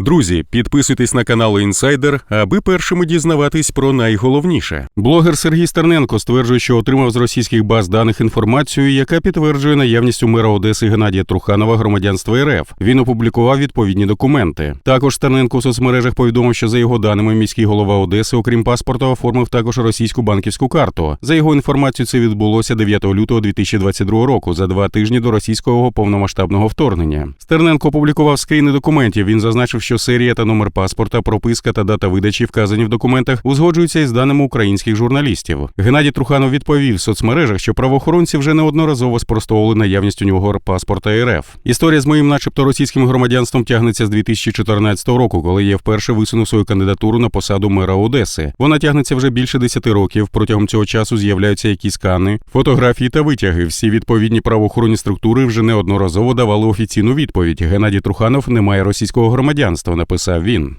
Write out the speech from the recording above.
Друзі, підписуйтесь на канал Інсайдер, аби першими дізнаватись про найголовніше. Блогер Сергій Стерненко стверджує, що отримав з російських баз даних інформацію, яка підтверджує наявність у мера Одеси Геннадія Труханова громадянства РФ. Він опублікував відповідні документи. Також Стерненко у соцмережах повідомив, що за його даними міський голова Одеси, окрім паспорта, оформив також російську банківську карту. За його інформацією, це відбулося 9 лютого 2022 року, за два тижні до російського повномасштабного вторгнення. Стерненко опублікував скріни документів. Він зазначив, що серія та номер паспорта, прописка та дата видачі, вказані в документах, узгоджуються із даними українських журналістів. Геннадій Труханов відповів в соцмережах, що правоохоронці вже неодноразово спростовували наявність у нього паспорта РФ. Історія з моїм, начебто, російським громадянством тягнеться з 2014 року, коли я вперше висунув свою кандидатуру на посаду мера Одеси. Вона тягнеться вже більше 10 років. Протягом цього часу з'являються якісь скани, фотографії та витяги. Всі відповідні правоохоронні структури вже неодноразово давали офіційну відповідь. Геннадій Труханов не має російського громадянства, написав він.